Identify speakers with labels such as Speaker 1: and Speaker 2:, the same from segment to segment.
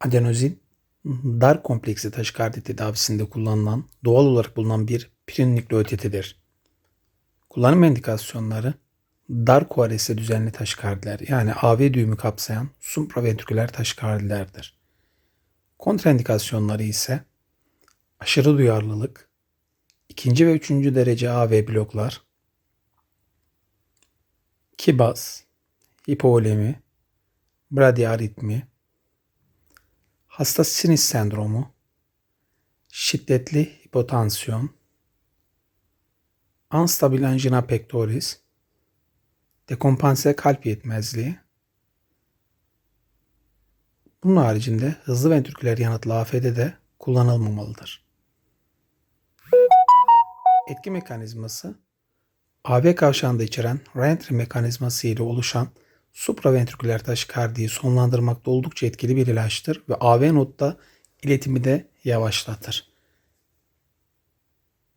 Speaker 1: Adenozin, dar kompleksi taşikardi tedavisinde kullanılan doğal olarak bulunan bir pirinükleotitidir. Kullanım indikasyonları dar koalesce düzenli taşikardiler yani AV düğümü kapsayan supraventriküler taşikardilerdir. Kontraindikasyonları ise aşırı duyarlılık, ikinci ve üçüncü derece AV bloklar, kibas, hipovolemi, bradyaritmi, hasta sinüs sendromu, şiddetli hipotansiyon, anstabil angina pectoris, dekompanse kalp yetmezliği, bunun haricinde hızlı ventriküler yanıtlı AF'de de kullanılmamalıdır. Etki mekanizması AV kavşağında içeren reentry mekanizması ile oluşan supraventriküler taşikardiyi sonlandırmakta oldukça etkili bir ilaçtır ve AV nodda iletimi de yavaşlatır.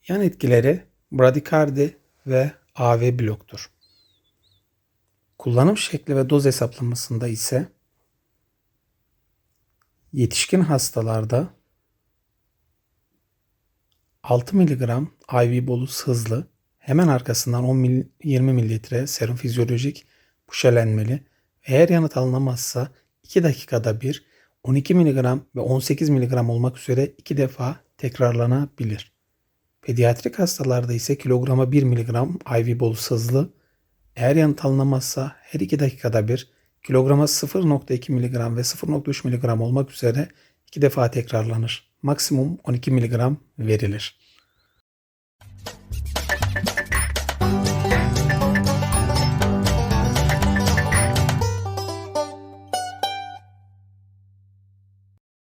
Speaker 1: Yan etkileri bradikardi ve AV bloktur. Kullanım şekli ve doz hesaplamasında ise yetişkin hastalarda 6 mg IV bolus hızlı, hemen arkasından 10 mil, 20 mililitre serum fizyolojik puşelenmeli. Eğer yanıt alınamazsa 2 dakikada bir 12 mg ve 18 mg olmak üzere 2 defa tekrarlanabilir. Pediatrik hastalarda ise kilograma 1 mg IV bolus hızlı, eğer yanıt alınamazsa her 2 dakikada bir kilograma 0.2 mg ve 0.3 mg olmak üzere 2 defa tekrarlanır. Maksimum 12 mg verilir.